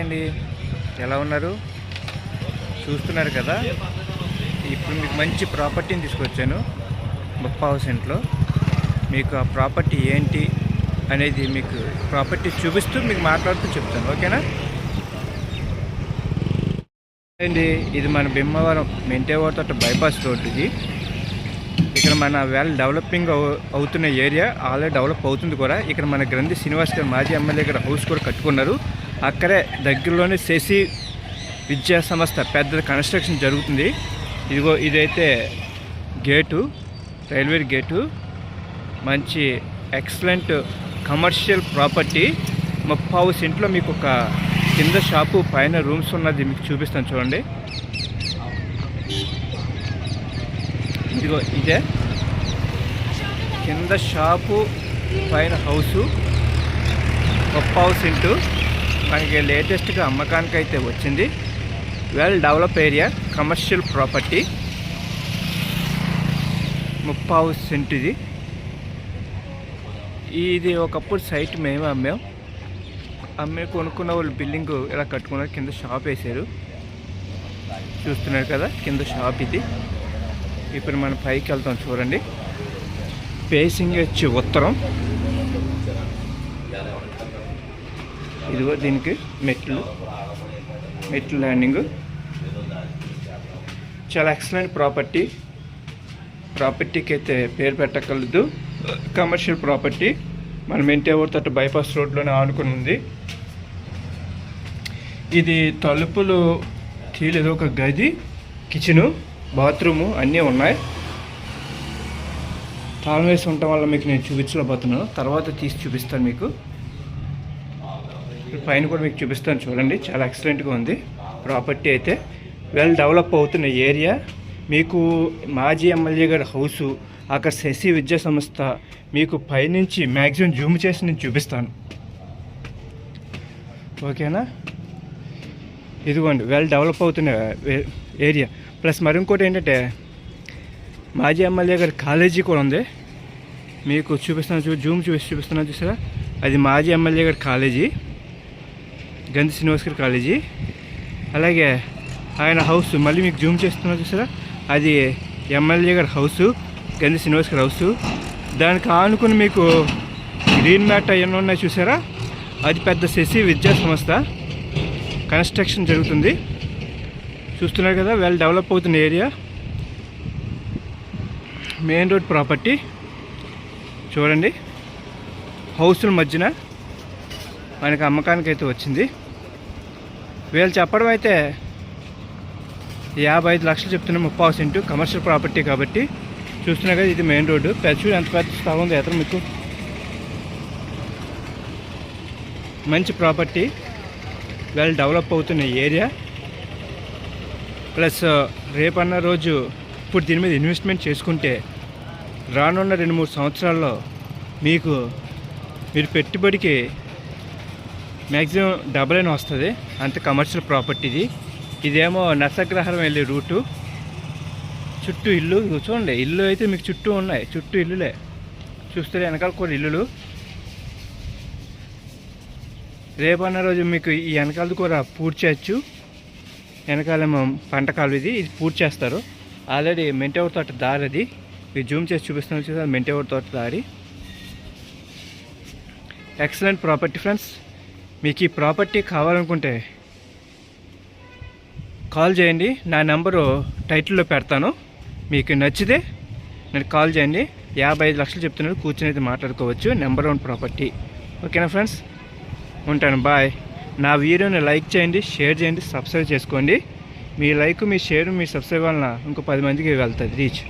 అండి ఎలా ఉన్నారు? చూస్తున్నారు కదా? ఇప్పుడు మీకు మంచి ప్రాపర్టీని తీసుకొచ్చాను. ముప్పావు సెంట్లో. మీకు ఆ ప్రాపర్టీ ఏంటి అనేది మీకు ప్రాపర్టీ చూపిస్తూ మీకు మాట్లాడుతూ చెప్తాను. ఓకేనా? అండి ఇది మన భీమవరం మెంటేవాడ తోట బైపాస్ రోడ్డుది. ఇది ఇక్కడ మన వెల్ డెవలపింగ్ అవు- అవుతున్న ఏరియా ఆల్రెడీ డెవలప్ అవుతుంది కూడా. ఇక్కడ మన గ్రంథి శ్రీనివాస్ గారు మాజీ ఎమ్మెల్యే గారు హౌస్ కూడా కట్టుకున్నారు. అక్కడే దగ్గరలోనే శశి విద్యా సంస్థ పెద్ద కన్స్ట్రక్షన్ జరుగుతుంది. ఇదిగో ఇదైతే గేటు రైల్వే గేటు. మంచి ఎక్సలెంట్ కమర్షియల్ ప్రాపర్టీ. ముప్పావు సెంట్లో మీకు ఒక కింద షాపు పైన రూమ్స్ ఉన్నది మీకు చూపిస్తాను చూడండి. ఇదిగో ఇదే. కింద షాపు పైన హౌసు. ముప్పావు ఇంటూ మనకి లేటెస్ట్గా అమ్మకానికి అయితే వచ్చింది. Well develop area commercial property. ముప్పావు సెంట్ ఇది. ఇది ఒకప్పుడు సైట్ మేమే అమ్మాం. అమ్మే కొనుక్కున్న వాళ్ళు బిల్డింగ్ ఇలా కట్టుకున్నారు కింద షాప్ వేసారు. చూస్తున్నారు కదా కింద షాప్ ఇది. ఇప్పుడు మనం పైకి వెళ్తాం చూడండి. ఫేసింగ్ వచ్చి ఉత్తరం. ఇదిగో దీనికి మెట్లు. మెట్లు ల్యాండింగ్ చాలా ఎక్సలెంట్ ప్రాపర్టీ ప్రాపర్టీకి అయితే పేరు పెట్టగలదు కమర్షియల్ ప్రాపర్టీ మన మెంటేవర్ తట్టు బైపాస్ రోడ్లోనే ఆనుకుని ఉంది. ఇది తలుపులు తీలేదు ఒక గది కిచెను బాత్రూము అన్నీ ఉన్నాయి. తాళం వేసి ఉండటం వల్ల మీకు నేను చూపించలేకపోతున్నాను. తర్వాత తీసి చూపిస్తాను మీకు. పైన కూడా మీకు చూపిస్తాను చూడండి. చాలా ఎక్సలెంట్గా ఉంది. ప్రాపర్టీ అయితే వెల్ డెవలప్ అవుతున్న ఏరియా మీకు మాజీ ఎమ్మెల్యే గారి హౌసు అక్కడ శశి విద్యా సంస్థ మీకు పైనుంచి మ్యాక్సిమం జూమ్ చేసి నేను చూపిస్తాను. ఓకేనా ఇదిగోండి వెల్ డెవలప్ అవుతున్న ఏరియా ప్లస్ మరి ఇంకోటి ఏంటంటే మాజీ ఎమ్మెల్యే గారి కాలేజీ కూడా ఉంది. మీకు చూపిస్తాను చూ జూమ్ చూపిస్తూ చూపిస్తున్నాను చూసారా? అది మాజీ ఎమ్మెల్యే గారి కాలేజీ. గంధి శ్రీనివాస్ గారి కాలేజీ. అలాగే ఆయన హౌస్ మళ్ళీ మీకు జూమ్ చేస్తున్నా చూసారా? అది ఎమ్మెల్యే గారి హౌస్ గంధి శ్రీనివాస్ గారి హౌస్. దానికి ఆనుకుని మీకు గ్రీన్ మ్యాట్ అవన్నీ ఉన్నాయి చూసారా? అది పెద్ద శశి విద్యా సంస్థ. కన్స్ట్రక్షన్ జరుగుతుంది. చూస్తున్నారు కదా వెల్ డెవలప్ అవుతున్న ఏరియా మెయిన్ రోడ్ ప్రాపర్టీ చూడండి. హౌసుల మధ్యన మనకి అమ్మకానికి అయితే వచ్చింది. వీళ్ళు చెప్పడం అయితే యాభై ఐదు లక్షలు చెప్తున్న ముప్పావు సెంటు కమర్షియల్ ప్రాపర్టీ కాబట్టి చూస్తున్నా కదా ఇది మెయిన్ రోడ్డు. పెద్ద ఎంత పెద్ద స్థలం ఉంది ఎతరు మీకు. మంచి ప్రాపర్టీ వెల్ డెవలప్ అవుతున్న ఏరియా ప్లస్ రేపన్న రోజు ఇప్పుడు దీని మీద ఇన్వెస్ట్మెంట్ చేసుకుంటే రానున్న రెండు మూడు సంవత్సరాల్లో మీకు మీరు పెట్టుబడికి మ్యాక్సిమం డబుల్ అయిన వస్తుంది. అంత కమర్షియల్ ప్రాపర్టీ ఇది. ఇదేమో నర్సగ్రహారం వెళ్ళే రూటు. చుట్టూ ఇల్లు. చూడండి ఇల్లు అయితే మీకు చుట్టూ ఉన్నాయి. చుట్టూ ఇల్లులే. చూస్తే వెనకాల కూడా ఇల్లులు. రేపన్న రోజు మీకు ఈ వెనకాలది కూడా పూర్తి చేయొచ్చు వెనకాలేమో పంట కాలు ఇది ఇది పూర్తి చేస్తారు. ఆల్రెడీ మెంటేవర్ తోట దారి అది. ఇది జూమ్ చేసి చూపిస్తున్నాను చూసారా? మెంటేవర్ తోట దారి. ఎక్సలెంట్ ప్రాపర్టీ ఫ్రెండ్స్ మీకు ఈ ప్రాపర్టీ కావాలనుకుంటే కాల్ చేయండి. నా నెంబరు టైటిల్లో పెడతాను. మీకు నచ్చితే నేను కాల్ చేయండి. యాభై ఐదు లక్షలు చెప్తున్నాడు. కూర్చొని అయితే మాట్లాడుకోవచ్చు. నెంబర్ వన్ ప్రాపర్టీ ఓకేనా ఫ్రెండ్స్ ఉంటాను. బాయ్ నా వీడియోని లైక్ చేయండి షేర్ చేయండి సబ్స్క్రైబ్ చేసుకోండి. మీ లైక్ మీ షేర్ మీ సబ్స్క్రైబ్ వలన ఇంకో పది మందికి వెళ్తుంది రీచ్.